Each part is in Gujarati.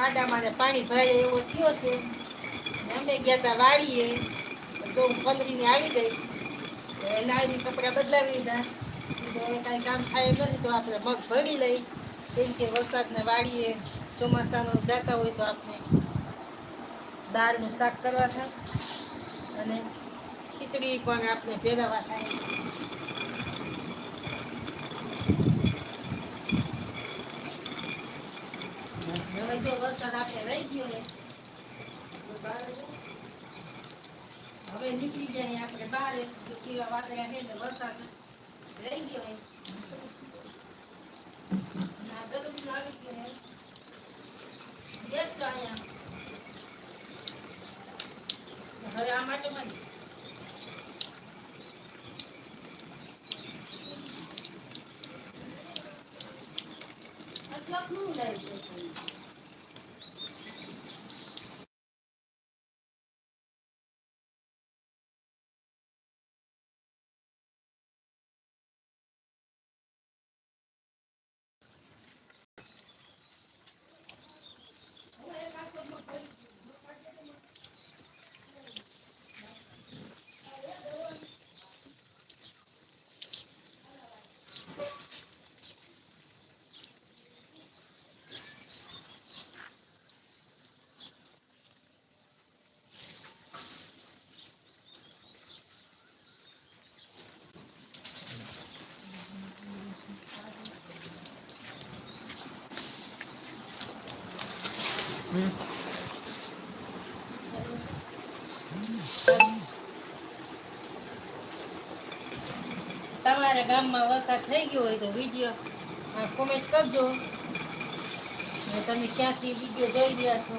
ખાડામાં ને પાણી ભરાય એવો થયો છે. અમે ગયા હતા વાડીએ. જો હું પલરીને આવી ગઈ. તો નાઈને કપડાં બદલાવી દીધા. કાંઈ કામ થાય નથી, તો આપણે મગ ભરી લઈ. કેમ કે વરસાદને વાળીએ ચોમાસાનો જાતા હોય તો આપણે દાળનું શાક કરવા થાય. અને ખીચડી પણ આપણે ભેરવવા થાય. હવે વરસાદ આપણે રહી ગયો ને. હવે નીકળી જાય આપણે બહાર કેવા વાદળા છે તો વરસાદ રહી ગયો હે. અને આ ગરમી આવી ગયો. બેસો અહીંયા હવે આ માટે મને તમારા ગામમાં વરસાદ થઈ ગયો હોય તો વીડિયો કોમેન્ટ કરજો. તમે ક્યાંથી વીડિયો જોઈ રહ્યા છો,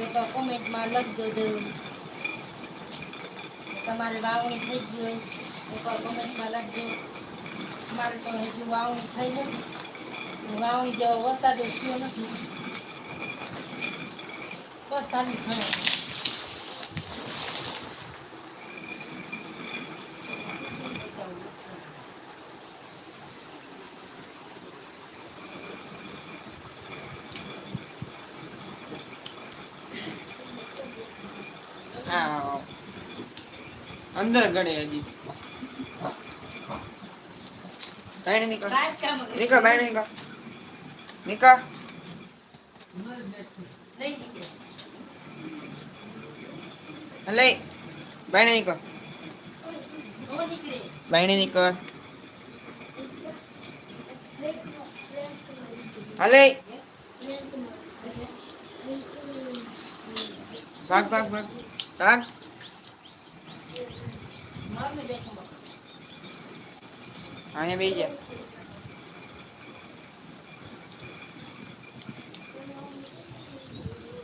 એ પણ કોમેન્ટમાં લખજો જરૂર. તમારે વાવણી થઈ ગઈ હોય, એ પણ કોમેન્ટમાં લખજો. અમારે તો હજુ વાવણી થઈ નથી. વાવણી જેવો વરસાદ થયો નથી. બસ સારી થાય અંદર ગણે હજી. બાયણે નીકળ. નીકળ બાયણે નીકળ. નીકળ. હલે બાયણે નીકળ. બાયણે નીકળ. હલે ભાગ ભાગ ભાગ. ભાગ. અહીંયા બેસી જા.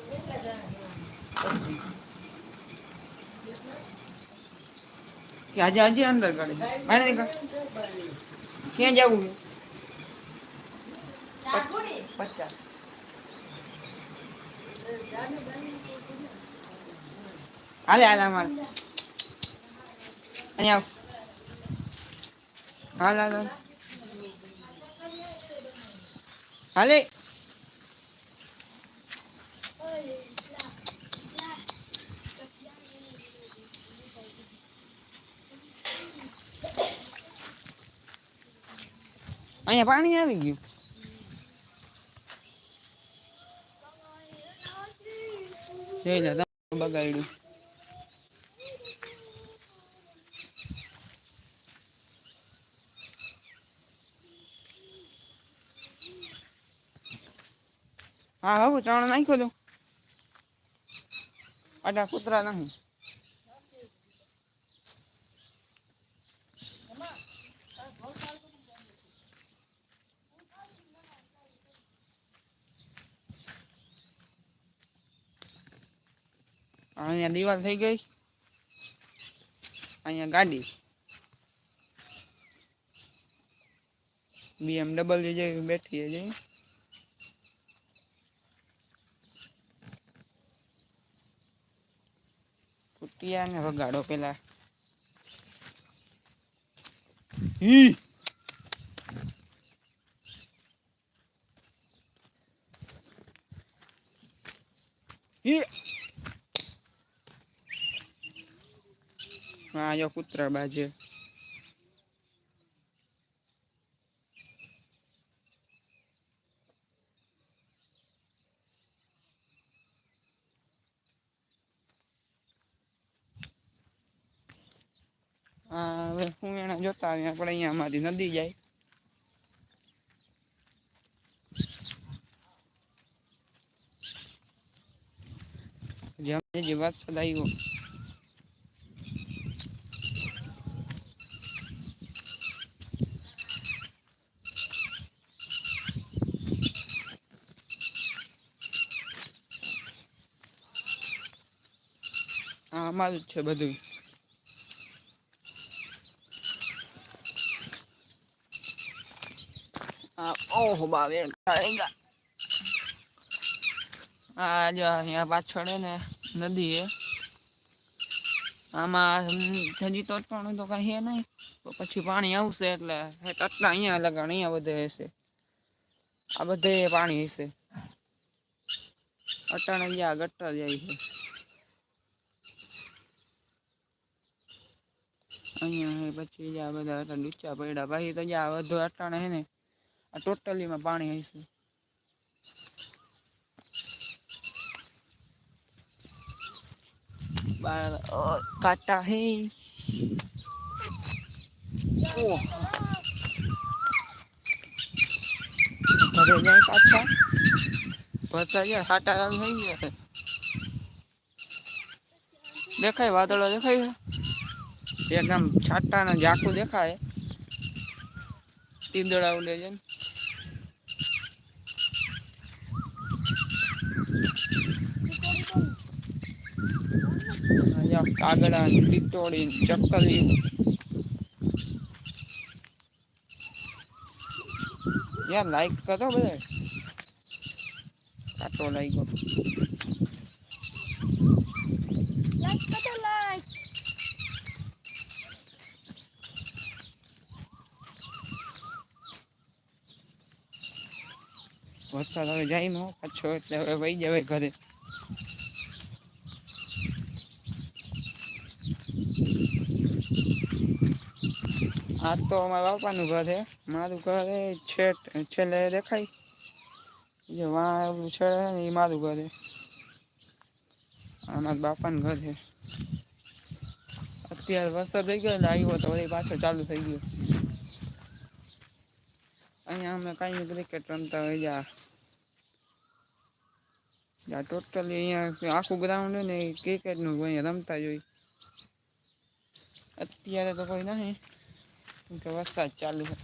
કેટલા જણા છે? કે આજે આજે અંદર કાઢી બાયણે નીકળ. ક્યાં જવું છે? પચાસ. હાલે હાલે અમારે અહીંયા આવ હાલ હાલ હાલ હાલે અહીંયા પાણી આવી ગયું જોઈ લે તમે બગાડ્યું હા હવે ચણ નાખ્યો તો અઢા કૂતરા નહીં. અહીંયા દિવાલ થઈ ગઈ. અહીંયા ગાડી. બીએમડબલ્યુ જેવી બેઠી છે. જોઈ. કુટિયા ને વગાડો પેલા. ઈ. હા યો કૂતરા બાજે. હવે હું એને જોતા આવ્યા આપણે અહીંયા અમારી નદી જાય. જેમ જે વાત સદાયો હા, અમારું જ છે બધું હા ઓહો બાવે ખાएगा આ જો અહીંયા પાછળ હે ને નદી હે. આમાં હજી તો અટાણું તો કઈ હે નહીં, તો પછી પાણી આવશે એટલે ટટલા અહીંયા લગાણ અહીંયા બધે હશે. આ બધે પાણી હશે. અટાણે જ્યાં ગટ્ટા જાય છે. અહીંયા હે પછી જ્યાં બધા આટલા ડૂચા પડ્યા. પછી તો જ્યાં વધુ અટાણે હે ને આ ટોટલીમાં પાણી હશે. બાર કાટા હે. જાય પાછા. પાછા ગયા હાટા થઈ ગયા દેખાય, વાદળો દેખાય એકદમ એક છાટા ને ઝાકું દેખાય. તીંદડા ઉડે ને. અહીંયા કાગડા ને ટીટોળી ને ચકલી યાર લાઈક કરો બધા કાટો લાગ્યો લાઈક કરો લાઈક વરસાદ હવે જાય નો પાછો એટલે હવે વહી જવાય ઘરે આ તો અમારા બાપાનું ઘર છે મારું ઘર છેટ, છેલ્લે દેખાય. જે વાં એવું છે ને એ મારું ઘર છે અમારા બાપાનું ઘર છે અત્યારે વરસાદ થઈ ગયો એટલે આવ્યો તો વળી પાછો ચાલુ થઈ ગયો. અહીંયા અમે કાંઈ ક્રિકેટ રમતા હોય જા. જા ટોટલી અહીંયા આખું ગ્રાઉન્ડ ને ક્રિકેટનું અહીંયા રમતા જ હોય. અત્યારે તો કોઈ નહીં. કે વરસાદ ચાલુ છે.